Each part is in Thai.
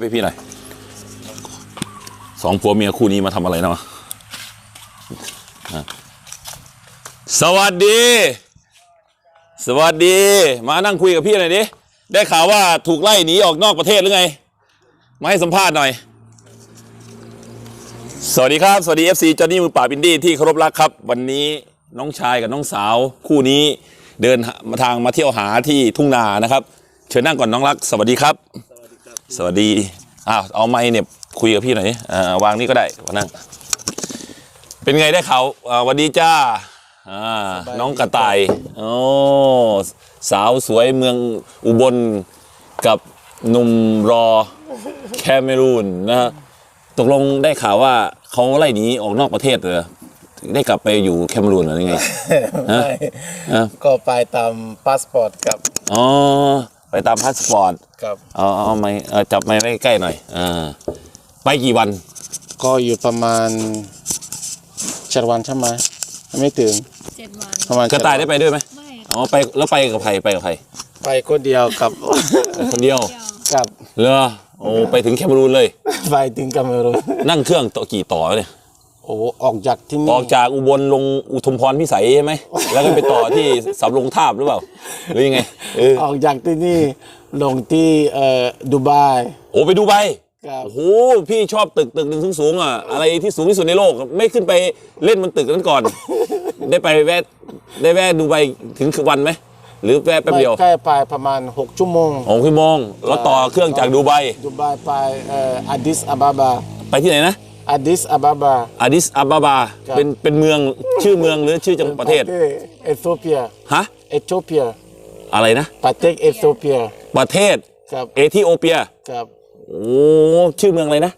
ไปพี่หน่อยสองผัวเมียคู่นี้มาทำอะไรน่ะสวัสดี สวัสดี มานั่งคุยกับพี่หน่อยดิได้ข่าวว่าถูกไล่หนีออกนอกประเทศหรือไง มาให้สัมภาษณ์หน่อย สวัสดีครับ สวัสดี FC จอห์นนี่มือป่าบินดี้ที่เคารพรักครับ วันนี้น้องชายกับน้องสาวคู่นี้เดินมาทางมาเที่ยวหาที่ทุ่งนานะครับ เชิญนั่งก่อนน้องรัก สวัสดีครับ สวัสดีอ้าวเอาไม้เนี่ยคุยกับพี่หน่อยดิอ่าวางนี่ก็ได้มานั่งเป็นไงได้ข่าวอ่าสวัสดีจ้าอ่าน้องกระต่ายโอ้สาวสวยเมืองอุบลกับหนุ่มรอแคเมรูนนะฮะตกลงได้ข่าวว่าเขาไล่หนีออกนอกประเทศเหรอได้กลับไปอยู่แคเมรูนหรือยังไงฮะไม่ฮะ ก็ไปตามพาสปอร์ตกับ อ๋อ ไปตามพาสปอร์ตกับเอาเอาเอาไม้เอาจับไม้ไว้ใกล้หน่อยอ่าไปกี่วันก็อยู่ประมาณเจ็ดวันใช่ไหมไม่ถึงเจ็ดวัน ประมาณกระต่ายได้เจ็ไปด้วยไหมไม่อ๋อไปแล้วไปกับใครไปกับใครไปคนเดียวกับ คนเดียวเดียวกับเหรอโอ้ไปถึงแคเมรูนเลย ไปถึงกัมพูชานั่งเครื่องต่อกี่ต่อเนี่ยโอ้ออกจากที่นี่ออกจากอุบลลงอุทุมพรพิสัยใช่ไหมแล้วก็ไปต่อที่สำโรงทาบหรือเปล่าหรือยังไงเออออกจากที่นี่ลงที่เอ่อดูไบโอ้ไปดูใบครับโอ้โหพี่ชอบตึกตึกหนึ่งสูงๆอะอะไรที่สูงที่สุดในโลกไม่ขึ้นไปเล่นบนตึกนั้นก่อน ได้ไปแวะได้แวะดูใบถึงคือวันไหมหรือแวะแป๊บเดียวแค่ไปประมาณ 6 ชั่วโมงโอ้คือมองแล้วต่อเครื่องจากดูไบดูไบไปเอ่ออาดิสอาบาบาไปที่ไหนนะอาดิสอาบาบาอาดิสอาบาบาครับเป็นเป็นเมืองชื่อเมืองหรือชื่อจังหวัดประเทศเอธิโอเปียฮะเอธิโอเปีย อะไรนะประเทศเอธิโอเปียประเทศครับเอธิโอเปียครับโอ้ชื่อเมืองอะไรนะ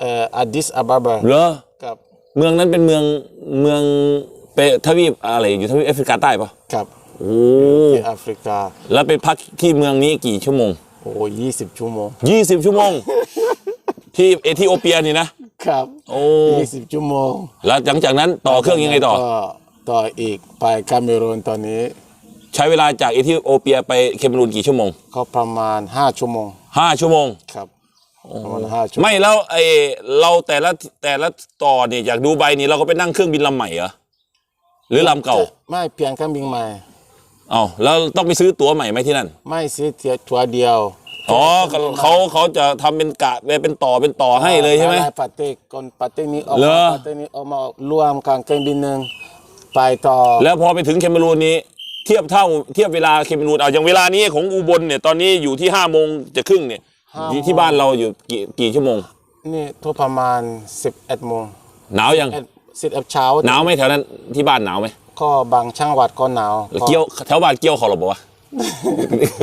เอ่ออาดิสอาบาบาเหรอครับเมืองนั้นเป็นเมืองเมืองเปทวีปอะไรอยู่ทวีปแอฟริกาใต้ปะครับโอ้ที่แอฟริกา แล้วไปพักที่เมืองนี้กี่ชั่วโมงโอ้ยี่สิบชั่วโมง20ชั่วโมง ที่เอธิโอเปียนี่นะครับโอ้ยี่สิบชั่วโมง แล้วหลังจากนั้นต่อเครื่องยังไงต่อ ก็ต่ออีกไปคาเมรูนตอนนี้ ใช้เวลาจากเอธิโอเปียไปเคเมรูนกี่ชั่วโมงก็ประมาณห้าชั่วโมง5ชั่วโมง ครับประมาณห้าชั่วโมงไม่แล้วไอเราแต่ละแต่ละต่อเนี่ยจากดูไบนี่เราก็ไปนั่งเครื่องบินลำใหม่เหรอหรือลำเก่าไม่เพียงเครื่องบินใหม่ เอาแล้วต้องไปซื้อตั๋วใหม่ไหมที่นั่นไม่ซื้อเทียตัวเดียวอ๋อเขาเขาเขาจะทำเป็นกะเป็นต่อเป็นต่อให้เลยใช่ไหม ลายประเทศคนประเทศนี้ออกเหรมาอ ประเทศนี้ออกมารวมกันเครื่องบินหนึ่งไปต่อ แล้วพอไปถึงเคเมรูนนี้ เทียบเท่าเทียบเวลาเคเมรูนเอาอย่างเวลานี้ของอุบลเนี่ยตอนนี้อยู่ที่ห้าโมงจะครึ่งเนี่ยที่ที่บ้านเราอยู่กี่กี่ชั่วโมง นี่ทั่วประมาณสิบเอ็ดโมงหนาวยังสิบเอ็ดเช้าหนาวไหมแถวนั้นที่บ้านหนาวไหมก็บางช่างหวัดก็หนาวเกี่ยวแถวบ้านเกี่ยวเขาหรอบอกว่า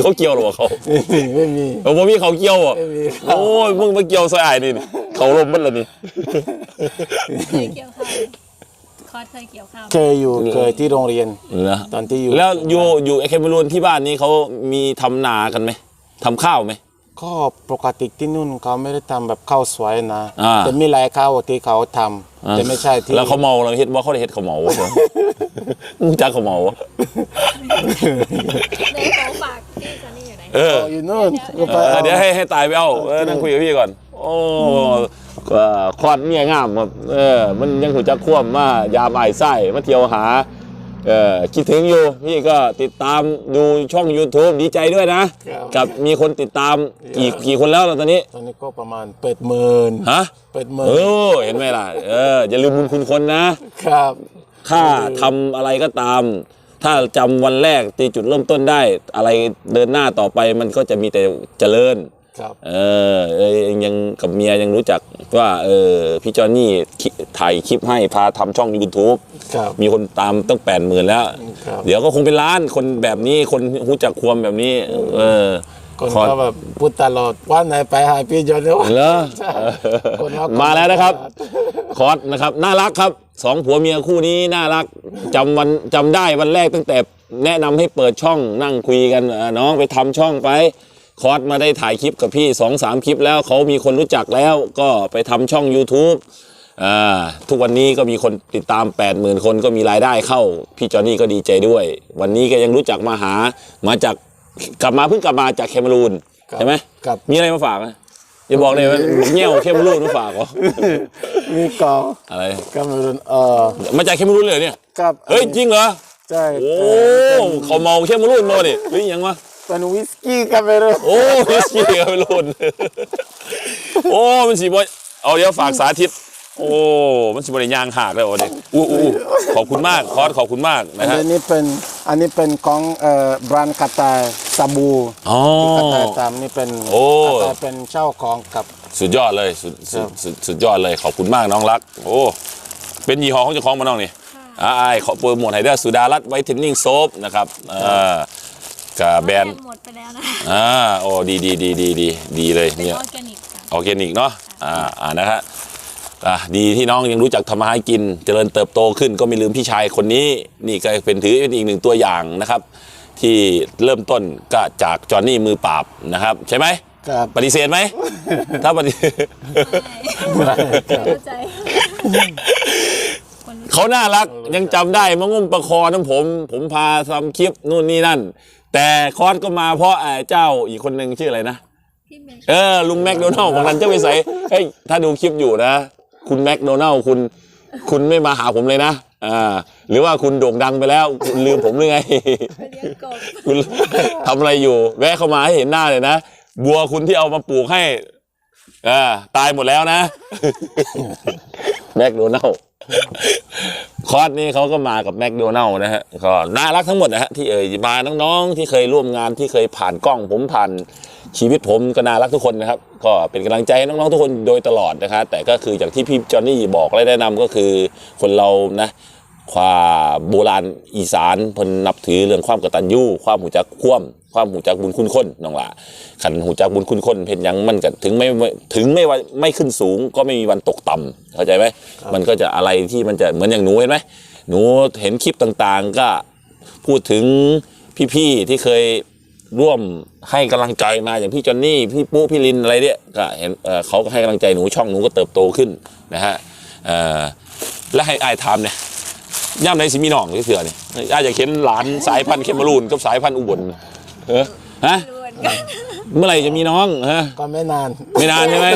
เขาเกี่ยวหรอบอกเขาไม่มีไม่มี เออผมมีเขาเกี่ยวอะไม่มีครับ โอ้ยมึงมาเกี่ยวใส่ไอ้ายนี่นี่เขาลมมันละนี่เคยเกี่ยวข้าวค อร์สเคยเกี่ยวข้าวเคยอยู่เคยที่โรงเรียน เหรอตอนที่อยู่แล้วอยู่อยู่ไอเคเมรูนที่บ้านนี้เขามีทำนากันไหมทำข้าวไหม ก็ปกติที่นู่นเขาไม่ได้ทำแบบข้าวสวยนะ อ่า แต่มีหลายข้าวที่เขาทำแต่ไม่ใช่ที่แล้วเขาเมาเราเฮ็ดว่าเขาได้เฮ็ดเขาวเมาวะ มึงจักเขาวเมาวะเดี๋ยวขอฝากพี่ซันนี่อยู่ไหน เออ อยู่นู่นก็ไปเอออา เดี๋ยวให้ให้ตายไปเอาเออนั่งคุยกับพี่ก่อน โอ้ก็ คลอดเมียงามครับเออมันยังหูจักคว่ำมายามอายไส้มาเที่ยวหาเออคิดถึงอยู่ พี่ก็ติดตามดูช่อง YouTube ดีใจด้วยนะ กับมีคนติดตามกี่กี่คนแล้วล่ะตอนนี้ ตอนนี้ก็ประมาณเปิดหมื่นฮะเปิดหมื่เอนอเห็นไหมล่ะเอออย่าลืมบุญคุณคนนะ ครับถ้าทำอะไรก็ตาม ถ้าจำวันแรกตีจุดเริ่มต้นได้ อะไรเดินหน้าต่อไปมันก็จะมีแต่เจริญครับ เออเอยยังกับเมียยังรู้จักว่าเออพี่จอนนี่คิถ่ายคลิปให้พาทำช่อง YouTube ครับมีคนตามตั้งแปดหมื่นแล้วครับเดี๋ยวก็คงเป็นล้านคนแบบนี้คนรู้จักความแบบนี้ เออคนขอก็แบบพูดตลอดว่าไหนไปหาพี่จอนเนี่ยว่าเหรอใช่คนรักมาแล้วนะครับ คอร์สนะครับ น่ารักครับสองผัวเมียคู่นี้น่ารักจำวันจำได้วันแรกตั้งแต่แนะนำให้เปิดช่องนั่งคุยกันเอ่อน้องไปทำช่องไป คอร์สมาได้ถ่ายคลิปกับพี่สองสามคลิปแล้วเขามีคนรู้จักแล้วก็ไปทำช่อง YouTube อ่าทุกวันนี้ก็มีคนติดตาม 8 0,000 คนก็มีรายได้เข้า พี่จอห์นนี่ก็ดีใจด้วย วันนี้ก็ยังรู้จักมาหามาจากกลับมาเพิ่งกลับมาจากแคเมรูนครับใช่ไหมครับมีอะไรมาฝากไหมอย่าบอกเลยว่าเงี้ยวเข้มรูนมาฝากเหรอมีเกาอะไรกาเมรุนเออมาจากเข้มรูนเลยเหรอเนี่ยกับเฮ้ยจริงเหรอใช่โอ้เออเขาเมาเข้มรูนมาดิหรือยังวะ เป็นวิสกี้กาเมรุนโอ้วิสกี้เข้มรูนโอ้ มันสีบอยเอาเดี๋ยวฝากสาธิต โอ้ มันสีบอยยางหักเลยโอ้เด็กอู้อู้ขอบคุณมาก คอสขอบคุณมากนะอัฮะนนี้เป็น อันนี้เป็นของเอ่อแบรนด์กาตายซาบูอ๋อกาตายตามนี่เป็นโอ้กาตายเป็นเจ้าของกับสุดยอดเลยสุดสุดสุดสุดยอดเลย ขอบคุณมากน้องรัก โอ้ เป็นยี่ห้อของเจ้าของมาน้องนี่อ่าไอ้ายขอโปรโมทให้ด้วยสุดารัตน์ไวท์เทนนิ่งโซฟนะครับอ่า กับแบรนด์หมดไปแล้วนะอ่าโอ้ดีดีดีดีดีดีเลยเป็นเนี่ยออร์แกนิกค่ะ ออร์แกนิกเนาะอ่าอ่านะฮะอ่าดีที่น้องยังรู้จักทำมาหากิน เจริญเติบโตขึ้นก็ไม่ลืมพี่ชายคนนี้ นี่ก็เป็นถือเป็นอีกหนึ่งตัวอย่างนะครับ ที่เริ่มต้นก็จากจอห์นนี่มือปราบนะครับ ใช่ไหมกับปฏิเสธไหม ถ้าปฏิ เข้าใจ คนรู้เขาน่ารักยังจำได้มางุ่มประคอน้ำผม ผมพาทำคลิปนู่นนี่นั่น แต่คอสก็มาเพราะไอ้เจ้าอีกคนหนึ่งชื่ออะไรนะ พี่เมย์เออลุงแมคโดนัลด์บางนั้นเจ้าไปใส่เฮ้ยถ้าดูคลิปอยู่นะ คุณแมคโดนัลด์คุณ คุณไม่มาหาผมเลยนะอ่าหรือว่าคุณโด่งดังไปแล้วคุณลืมผมหรือไง ไปเลี้ยงกบคุณทำอะไรอยู่ แวะเข้ามาให้เห็นหน้าเลยนะ บัวคุณที่เอามาปลูกให้อ่าตายหมดแล้วนะ แมคโดนัลด์ คอร์สนี่เขาก็มากับแมคโดนัลด์นะฮะก็น่ารักทั้งหมดนะฮะที่เอ่ยมาน้องๆที่เคยร่วมงานที่เคยผ่านกล้องผมผ่านชีวิตผมก็น่ารักทุกคนนะครับ ก็เป็นกำลังใจให้น้องๆทุกคนโดยตลอดนะครับแต่ก็คืออย่างที่พี่จอห์นนี่บอกและแนะนำก็คือคนเรานะความโบราณอีสานเพิ่นนับถือเรื่องความกตัญญูความหูจักคว่ำ ความหูจักบุญคุณคนน้องล่ะขันหูจักบุญคุณคนเพ็นหยังมันก็ถึงไม่ถึงไม่ว่าไม่ขึ้นสูง ก็ไม่มีวันตกต่ำเข้าใจไหมมันก็จะอะไรที่มันจะเหมือนอย่างหนูเห็นไหมหนูเห็นคลิปต่างๆ ก็พูดถึงพี่ๆที่เคยร่วมให้กำลังใจมาอย่างพี่จอนนี่พี่ปุ๊พี่ลินอะไรเนี่ยก็เห็นเอ่อเขาก็ให้กำลังใจหนูช่องหนูก็เติบโตขึ้นนะฮะเอ่อและให้อายทำเนี่ยย่ำในสิมีน้องที่เสือนี่อาจจะเห็นหลานสายพันธุ์เคมรูนกับสายพันธุ์อุบล เออฮะล้วนกันเมื่อไหร่จะมีน้องฮะก็ไม่นาน ไม่นานใช่ไหม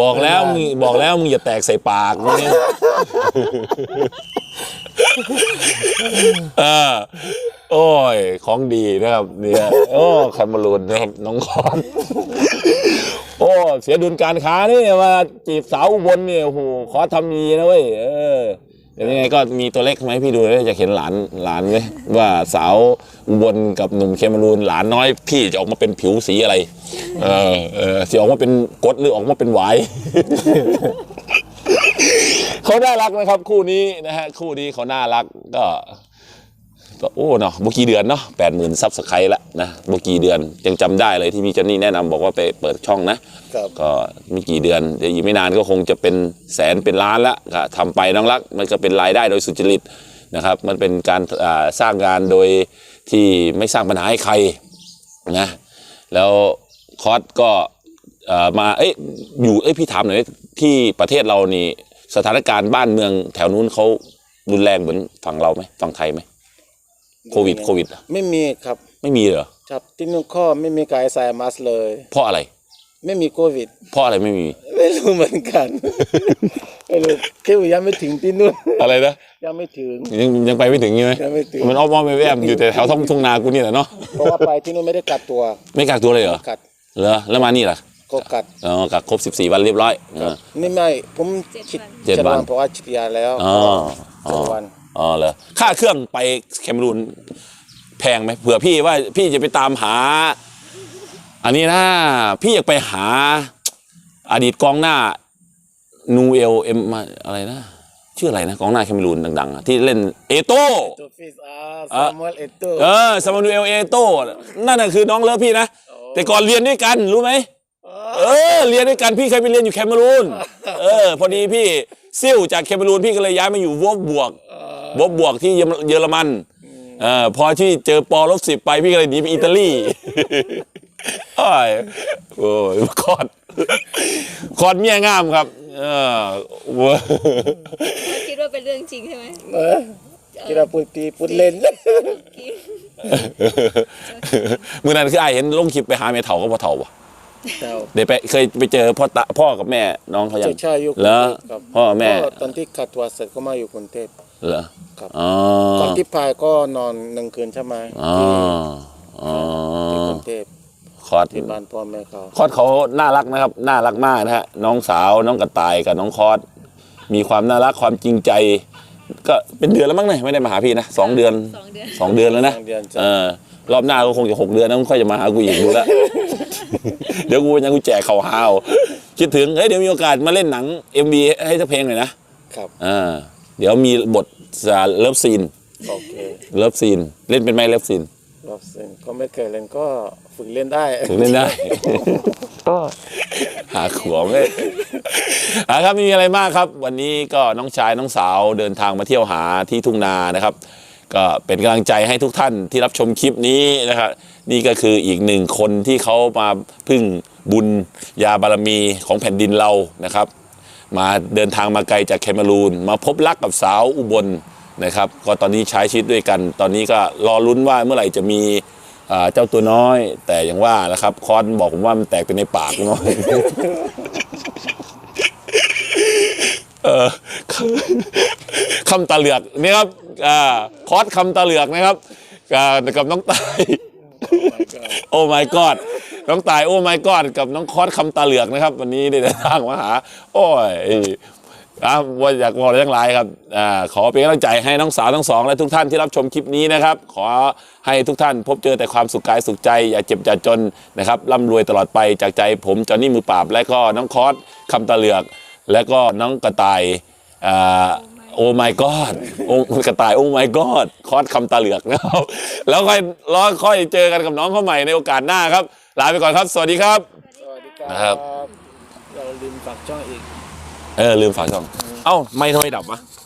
บอกแล้วมึงบอกแล้วมึงอย่าแตกใส่ปากมึงเนี่ยเออโอ้ยของดีนะครับเนี่ยโอ้แคมรูนนะครับน้องคอนโอ้เสียดุลการค้านี่มาจีบสาวอุบลเนี่ยโอ้โหขอทำดีนะเว้ยเออ เดี๋ยวยังไงก็มีตัวเลขไหมพี่ดูแล้วจะเห็นหลานหลานไหมว่าสาวอุบลกับหนุ่มเคมารูนหลานน้อยพี่จะออกมาเป็นผิวสีอะไร เออเออจะออกมาเป็นกดหรือออกมาเป็นหวาย เขาน่ารักนะครับ คู่นี้นะฮะคู่นี้เขาน่ารักก็ ก็โอ้เนาะเมื่อกี้เดือนเนาะแปดหมื่นซับสไครต์ละนะเมื่อกี้เดือนยังจำได้เลยที่พี่เจนนี่แนะนำบอกว่าไปเปิดช่องนะครับก็ไม่กี่เดือนเดี๋ยวอีกไม่นานก็คงจะเป็นแสนเป็นล้านละก็ทำไปน้องรัก มันก็เป็นรายได้โดยสุจริตนะครับมันเป็นการอ่าสร้างงานโดยที่ไม่สร้างปัญหาให้ใครนะแล้วคอสก็เอ่อมาเอ้ยอยู่เอ้ยพี่ถามหน่อยที่ประเทศเรานี่สถานการณ์บ้านเมืองแถวนู้นเขารุนแรงเหมือนฝั่งเราไหมฝั่งไทยไหม โควิดโควิด ไม่มีครับ ไม่มีเหรอครับที่นู่นข้อไม่มีการใส่มาสก์เลย เพราะอะไร ไม่มีโควิด เพราะอะไรไม่มี ไม่รู้เหมือนกันไม่รู้คิดว่ายังไม่ถึงที่นู่นอะไรนะยังไม่ถึงยังยังไปไม่ถึงใช่ไหมยังไม่ถึงมันอ้อมอ้อมแวมๆอยู่แต่แถวท้องทุ่งนากูนี่แหละเนาะเพราะว่าไปที่นู่นไม่ได้กัดตัว ไม่กักตัวเลยเหรอกัดเหรอแล้วมานี่ล่ะก็กัดอ๋อกักครบ 14 วันเรียบร้อยเออไม่ไม่ผมฉีดเจ็ดวันเพราะว่าฉีดยาแล้วอ๋ออ๋อเจ็ดวัน อ๋อเหรอค่าเครื่องไปแคมรูนแพงไหมเผื่อพี่ว่าพี่จะไปตามหา อันนี้นะ พี่อยากไปหา อดีตกองหน้า นูเอลเอ็มอะไรนะ ชื่ออะไรนะกองหน้าแคมรูนดังๆอะที่เล่นเอโต้ตัวฟิสอาอะซามูเอลเอโตเออซามานูเอลเอโต้นั่นน่ะคือน้องเลิฟพี่นะ แต่ก่อนเรียนด้วยกันรู้ไหมเออเรียนด้วยกันพี่เคยไปเรียนอยู่แคเมรูนเออ พอดีพี่ซิ่วจากแคเมรูนพี่ก็เลยย้ายมาอยู่วบบวก วบบวกที่เยอรมันเออพอที่เจอปอลบสิบไปพี่ก็เลยหนีไปอิตาลีโอ้ยโอ้ยคอนคอนเมียงามครับ เออเว้ยคิดว่าเป็นเรื่องจริงใช่ไหมเออคิดว่าพูดตีพูดเล่นคิดมื่อนั้นคือไอายเห็นลงคลิปไปหาเมเถาก็พอเถาปะแต่เดี๋ยวไปเคยไปเจอพ่อตาพ่อกับแม่น้องเขายัเจ้างชายอยู่กรุงแล้วเทพครับพ่อแม่ก็ตอนที่ขัดตัวเสร็จก็มาอยู่กรุงเทพ เหรอครับอ๋อก่อนที่พายก็นอนหนึ่งคืนใช่ไหมอ๋อที่อ๋อที่กรุงเทพคอร์สที่บ้านพ่อแม่เขาคอร์สเขาน่ารักนะครับ น่ารักมากนะฮะน้องสาวน้องกระต่ายกับน้องคอร์สมีความน่ารักความจริงใจ ก็เป็นเดือนแล้วมั้งเนี่ยไม่ได้มาหาพี่นะสองเดือนสองเดือนสองเดือนแล้วนะทางเดือนจะเออรอบหน้าก็คงจะหกเดือนแล้วค่อยจะมาหากูอีกดูแลวเดี๋ยวกูยังกูแจกเขาวหาวคิดถึงเฮ้ยเดี๋ยวมีโอกาสมาเล่นหนัง MV ให้สักเพลงหน่อยนะครับอ่า เดี๋ยวมีบทเลิฟซีนโอเคเลิฟซีนเล่นเป็นไหมเลิฟซีนรอบซึ่งก็ไม่เคยเล่นก็ฝึกเล่นได้ถึงเล่นได้ ก็หาขวงเลยอะครับไม่มีอะไรมากครับ วันนี้ก็น้องชายน้องสาวเดินทางมาเที่ยวหาที่ทุ่งนานะครับ ก็เป็นกำลังใจให้ทุกท่านที่รับชมคลิปนี้นะครับนี่ก็คืออีกหนึ่งคนที่เขามาพึ่งบุญยาบารมีของแผ่นดินเรานะครับ มาเดินทางมาไกลจากแคนารูน มาพบรักกับสาวอุบลนะครับ ก็ตอนนี้ใช้ชีวิตด้วยกัน ตอนนี้ก็รอลุ้นว่าเมื่อไหร่จะมีเจ้าตัวน้อย แต่อย่างว่านะครับคอนบอกผมว่ามันแตกเป็นในปากน้อยเออคำตาเหลือกนี่ครับอคอสคำตาเหลือกนะครับกับน้องตาย โอ้ my god น้องตายโอ้ my god กับน้องคอสคำตาเหลือกนะครับ วันนี้ได้เดินทางมาหา โอ้ยอ่าว่าอยากบอกอะไรทั้งหลายครับอ่าขอเป็นกำลังใจให้น้องสาวทั้งสองและทุกท่านที่รับชมคลิปนี้นะครับ ขอให้ทุกท่านพบเจอแต่ความสุขกายสุขใจ อย่าเจ็บอย่าจนนะครับร่ำรวยตลอดไปจากใจผมจอนนี่มือปราบ และก็น้องคอสคำตาเหลือก และก็น้องกระต่ายอ่า โอ้ my god โอ้กระต่ายโอ้ my god คอสคำตาเหลือกนะครับ แล้วค่อยรอค่อยเจอกันกับน้องเขาใหม่ในโอกาสหน้าครับ ลาไปก่อนครับ สวัสดีครับ สวัสดีคนะครัรับเราลืมฝากช่องอีก เออ ลืมฝากช่อง เอ้า ไม่ทำไมดับวะเ